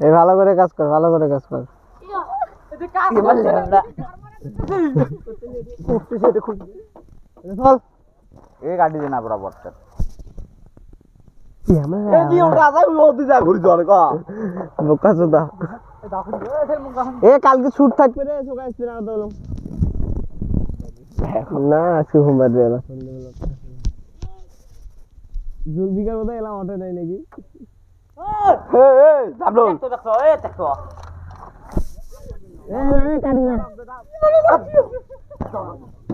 এই ভালো করে কাজ কর ভালো করে কাজ কর। দে না বরাবর এ কালকে ছুট থাকবে রে সকাল না আজকে সোমবার দিয়ে জলদিকার মতো এলাম অটো নাই নাকি?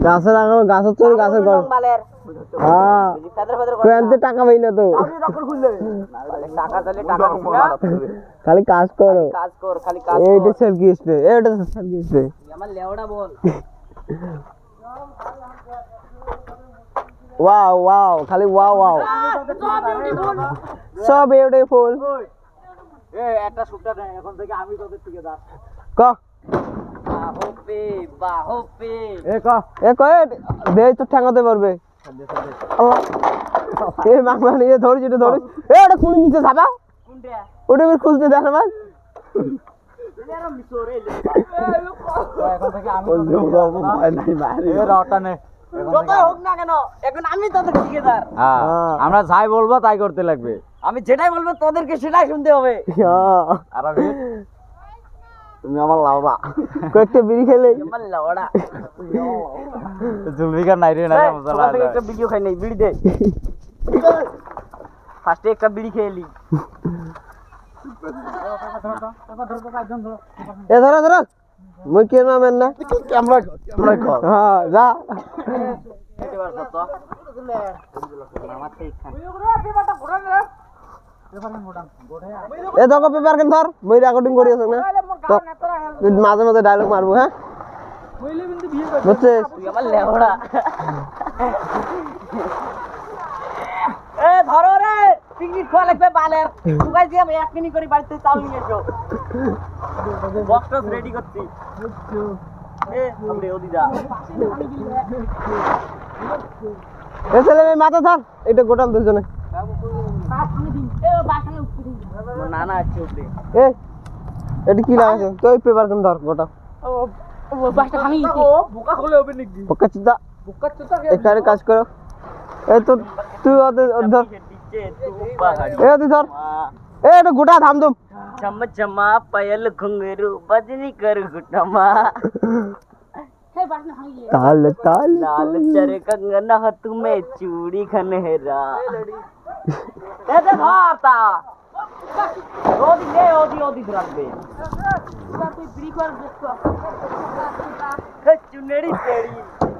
গাছের আগানো গাছের চোর গাছের হ্যাঁ। টাকা পাই না। তো খালি কাজ করো। কাজ কর খালি কাজ এইটা সেলফি স্প্রে এইটা সেলফি স্প্রে আমার লেওড়া বল ওয়াও ওয়াও খালি ওয়াও ওয়াও সব বিউটিফুল এ একটা দে এখন থেকে আমি তোদের থেকে দাস ক। বাহপে বাহপে এ ক এ ক দে তো ঠ্যাঙ্গাতে পারবে আল্লাহ এ মামা নিয়ে ধরি যেটা ধরি এ ওটা খুলে নিচে যাবা কোনটা? ওটা বের খুলতে দেখ না ভাই এরা মিশরে লে এখন থেকে আমি হোক না কেন এখন আমি তোদের ঠিকাদার। হ্যাঁ। আমরা যাই বলব তাই করতে লাগবে। আমি যেটাই বলব তোদেরকে সেটাই শুনতে হবে। হ্যাঁ। আর আমি তুমি আমার লাউরা। কয়েকটা বিড়ি খেলে। আমার লাউড়া জুলফিকার নাই রে না একটা ভিডিও খাই নাই বিড়ি দে। ফার্স্টে একটা বিড়ি খেয়ে নি। এ ধরো ধরো। মুই কে নামেন না ক্যামেরা ক্যামেরা কর হ্যাঁ যা। এ দেখো পেপার কেন ধর মই রেকর্ডিং করি আছে না? মাঝে মাঝে ডায়লগ মারবো হ্যাঁ বুঝছিস তুই আমার লেওড়া এ ধরো রে পিকনিক খাওয়া লাগবে বালের। তুই দিয়ে আমি এক মিনিট করে বাড়িতে চাউল নিয়ে এসো। বক্স রেডি করছি। মাথা ধর এটা গোটাল দুজনে। নানা আছে উপরে। এ এটা কি লাগাছে তুই পেপার কেন ধর গোটা বোকা খুলে হবে নাকি পক্কা চিন্তা বোকা চোতা এখানে কাজ করো। এই তো তুই ধর। तू गुटा थाम तुम चम चमा पयल घुंगरू बजनी कर ताल ताल लाल चर चूड़ी खनहरा तेरे भारता ले ओदी ओदी कोई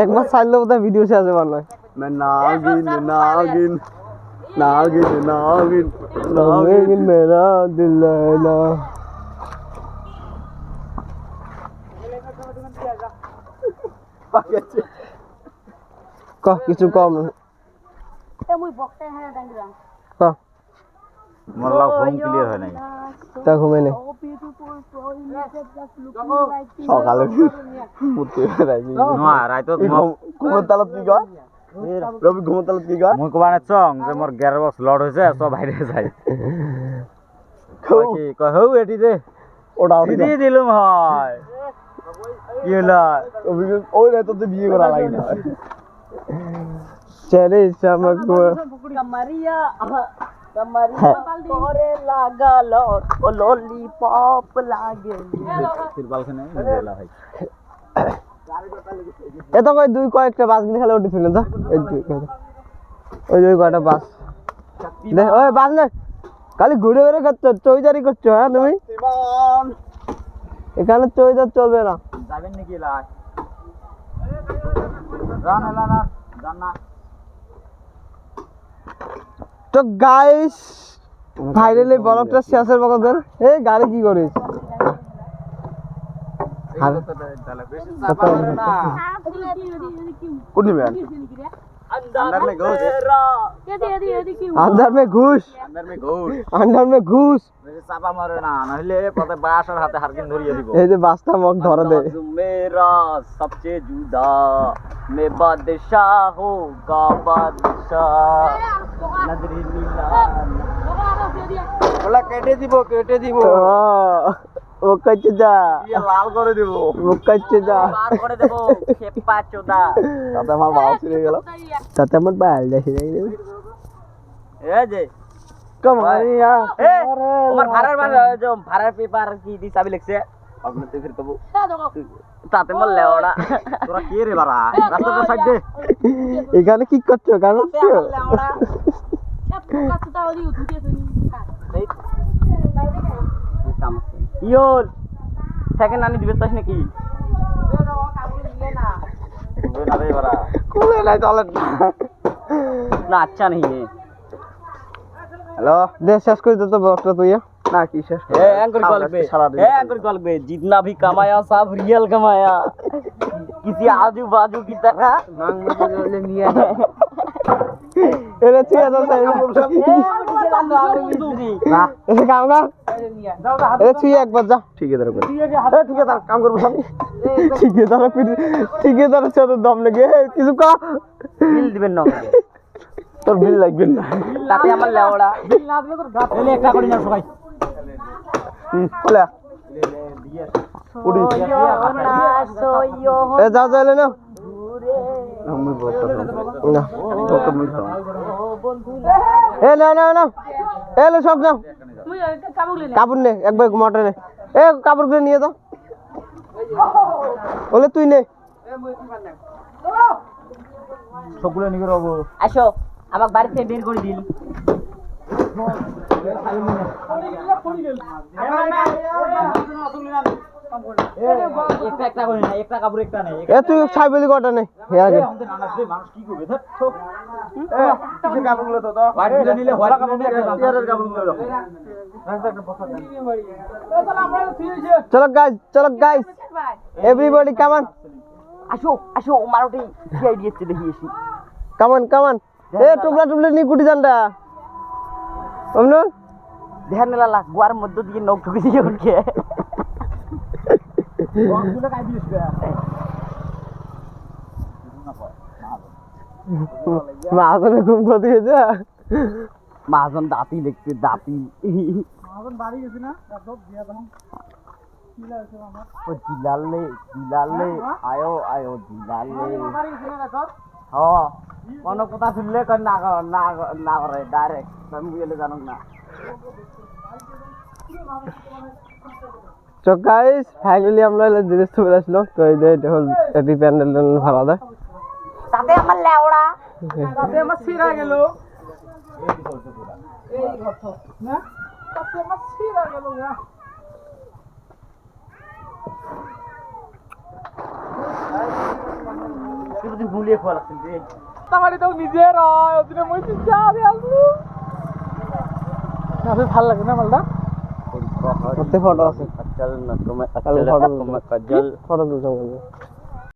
একবার ছাড়লে বোধ ভিডিও শেষ হবে ভালো নাগিন নাগিন নাগিন নাগিন নাগিন মেরা দিল না। কহ কিছু কম। এ মুই বক্তা হ্যাঁ ডাঙ্গিরাম কহ। আমার লাভ হোম ক্লিয়ার হয় নাই। তা ঘুমে নেই সকালে মুতে রাইছি না রাইতো ঘুমত তালত কি কয়? রবি ঘুমত তালত কি কয়? মই কোবানে চং যে মোর গেয়ার বক্স লড হইছে সব বাইরে যায় কি কয় হউ এটি দে। ওটা ওটা দিয়ে দিলুম হয়। কি হলো ওই রাইতো তো বিয়ে করা লাগে না। চলে মারিয়া হ্যাঁ। করে লাগালো ও ললিপপ লাগে। এত কয় দুই কয়েকটা বাস গিলে খেলে ওটি ছিল তো ওই দুই কয়টা বাস। ওই বাস নে। খালি ঘুরে ঘুরে করছ চৌজারি করছ হ্যাঁ তুমি? এখানে চৌজার চলবে না। যাবেন নাকি লাস্ট রান না রান না। তো গাইস ফাইনালি ব্লগটা শেষের পক্ষ দেন এই গাড়ি কি করিস আর কোন নিবেন अंदर में घुस। अंदर में घुस अंदर में घोष अंदर में घुस বেশি চাপা কেটে দিব কেটে দিব। ও যা। লাল করে দিব। ও কাচ্ছে যা। লাল করে দেব চোদা। তাতে আমার বাল ছিঁড়ে গেল। তাতে আমার বাল এ যে কমারিয়া এ ভাড়ার বার যে ভাড়ার পেপার কি দি চাবি লিখছে আপনি তো ফির কবু তাতে মল লেওড়া তোরা কে রে রাস্তাটা সাইড দে এখানে কি করছ কারণ লেওড়া ইয়োর সেকেন্ড আনি দিবে চাস নাকি না আচ্ছা নেই है। হ্যালো দে শেষ করে দে তো ব্লগটা তুই না কি শেষ ए एंकर कॉल पे ए एंकर कॉल पे जितना भी कमाया सब रियल कमाया किसी आजू बाजू की तरह এরে তুই এত সাইড না এসে কাম কর এরে তুই একবার যা ঠিকাদার করে এ ঠিকাদার কাম করবো সব ঠিকাদার ঠিকাদারের সাথে দম লেগে এ, কিছু কর বিল দিবেন না তোর বিল লাগবে না। তাতে আমার লেওড়া। বিল না দিলে তোর গাছ এলে একটা করে না সবাই হুম, উড়ি এ যাও যাও এলে নাও। আমি বলতে না তোকে মুই খাও এ না না না। এ লো সব নাও। কাপড় নে একবার মোটর নে। এ কাপড়গুলো নিয়ে দাও। বলে তুই নে। সবগুলো নিয়ে আসো। আমাকে বাড়ি থেকে বের করে তুই ছাইবেলি কটা চলো চলো এভরিবডি কামান আসো আসো মারোটি দিয়েছে এসি কামান কামান এ টুকলা টুকলি নি কুটি জানটা অমন ধ্যান লালা গুয়ার মধ্য দিয়ে নখ ঢুকে দিয়ে উঠকে মাঝে ঘুম ক্ষতি হয়েছে। মাজন দাঁতি দেখতে দাঁতি ও জিলালে জিলালে আয়ো আয়ো জিলালে। হ। কোন কথা শুনলে না না কর- না ডাইরেক্ট আমি গেলে জানো না। তো গাইস ফাইনালি আমরা এলে জিনিস চলে আসলো তো এই যে এটা হল এটি প্যান্ডেল ভাড়া দেয় তাতে আমার লেওড়া। তাতে আমার সেদিন গুলিয়ে খোয়া লাগছে রে। তো নিজে রয় ওদিনে মই চিন্তা আমি আসব। আমি ভালো লাগে না মালটা? ফটো আছে। কাজল না তোমার আচ্ছা, কাজল। ফটো তুলতে